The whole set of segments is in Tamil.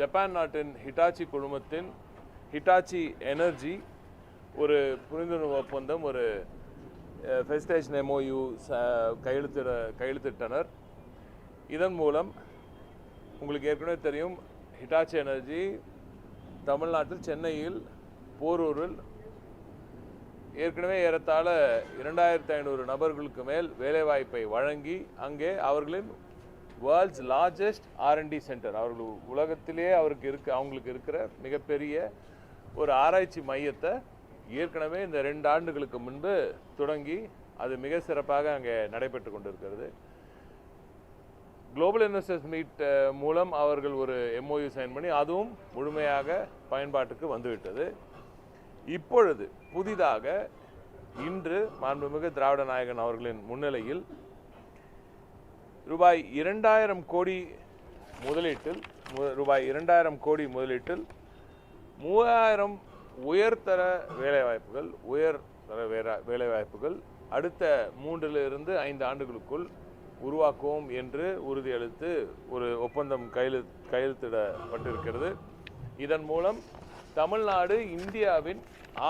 ஜப்பான் நாட்டின் ஹிட்டாச்சி குழுமத்தின் ஹிட்டாச்சி எனர்ஜி ஒரு புரிந்துணர்வு ஒப்பந்தம் ஒரு ஃபெஸ்டேஷன் எம்ஓயு கையெழுத்திட கையெழுத்திட்டனர். இதன் மூலம் உங்களுக்கு ஏற்கனவே தெரியும் ஹிட்டாச்சி எனர்ஜி தமிழ்நாட்டில் சென்னையில் போரூரில் ஏற்கனவே ஏறத்தாழ இரண்டாயிரத்தி ஐநூறு நபர்களுக்கு மேல் வேலைவாய்ப்பை வழங்கி அங்கே அவர்களின் வேர்ல்ட்ஸ் லார்ஜஸ்ட் ஆர்என்டி சென்டர் அவர்கள் உலகத்திலேயே அவருக்கு இருக்கு அவங்களுக்கு இருக்கிற மிகப்பெரிய ஒரு ஆராய்ச்சி மையத்தை ஏற்கனவே இந்த ரெண்டு ஆண்டுகளுக்கு முன்பு தொடங்கி அது மிக சிறப்பாக அங்கே நடைபெற்று கொண்டிருக்கிறது. குளோபல் இன்வெஸ்டர்ஸ் மீட் மூலம் அவர்கள் ஒரு எம்ஓயு சைன் பண்ணி அதுவும் முழுமையாக பயன்பாட்டுக்கு வந்துவிட்டது. இப்பொழுது புதிதாக இன்று மாண்புமிகு திராவிட நாயகன் அவர்களின் முன்னிலையில் ரூபாய் இரண்டாயிரம் கோடி முதலீட்டில் ரூபாய் இரண்டாயிரம் கோடி முதலீட்டில் மூவாயிரம் உயர்தர வேலைவாய்ப்புகள் உயர்தர வேலை வேலைவாய்ப்புகள் அடுத்த மூன்றிலிருந்து ஐந்து ஆண்டுகளுக்குள் உருவாக்குவோம் என்று உறுதியளித்து ஒரு ஒப்பந்தம் கையெழு கையெழுத்திடப்பட்டிருக்கிறது. இதன் மூலம் தமிழ்நாடு இந்தியாவின்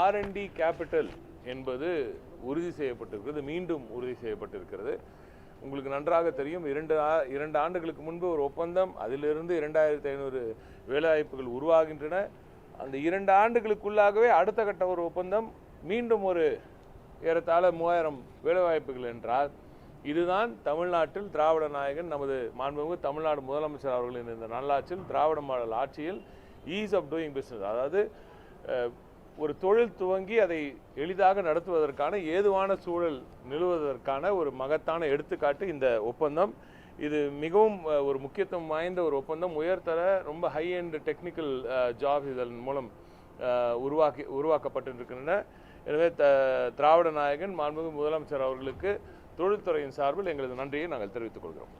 ஆர்என்டி கேபிட்டல் என்பது உறுதி செய்யப்பட்டிருக்கிறது மீண்டும் உறுதி செய்யப்பட்டிருக்கிறது. உங்களுக்கு நன்றாக தெரியும். இரண்டு ஆ- இரண்டு ஆண்டுகளுக்கு முன்பு ஒரு ஒப்பந்தம் அதிலிருந்து இரண்டாயிரத்தி ஐநூறு வேலைவாய்ப்புகள் உருவாகின்றன. அந்த இரண்டு ஆண்டுகளுக்குள்ளாகவே அடுத்த கட்ட ஒரு ஒப்பந்தம் மீண்டும் ஒரு ஏறத்தாழ மூவாயிரம் வேலைவாய்ப்புகள் என்றால் இதுதான் தமிழ்நாட்டில் திராவிட நாயகன் நமது மாண்புமிகு தமிழ்நாடு முதலமைச்சர் அவர்களின் இந்த நல்லாட்சியில் திராவிட மாடல் ஆட்சியில் ஈஸ் ஆஃப் டூயிங் பிஸ்னஸ் அதாவது ஒரு தொழில் துவங்கி அதை எளிதாக நடத்துவதற்கான ஏதுவான சூழல் நிறுவுவதற்கான ஒரு மகத்தான எடுத்துக்காட்டு இந்த ஒப்பந்தம். இது மிகவும் ஒரு முக்கியத்துவம் வாய்ந்த ஒரு ஒப்பந்தம். உயர்தர ரொம்ப ஹை அண்ட் டெக்னிக்கல் ஜாப் இதன் மூலம் உருவாக்கி உருவாக்கப்பட்டிருக்கின்றன. எனவே த திராவிட நாயகன் மாண்புமிகு முதலமைச்சர் அவர்களுக்கு தொழில்துறையின் சார்பில் எங்களது நன்றியை நாங்கள் தெரிவித்துக் கொள்கிறோம்.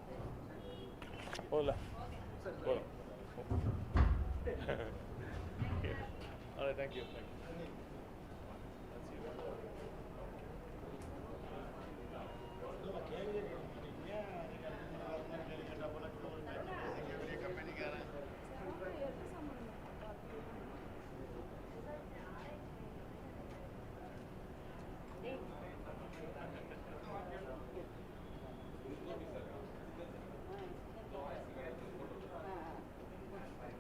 போதும்ல? போதும். Thank you thank you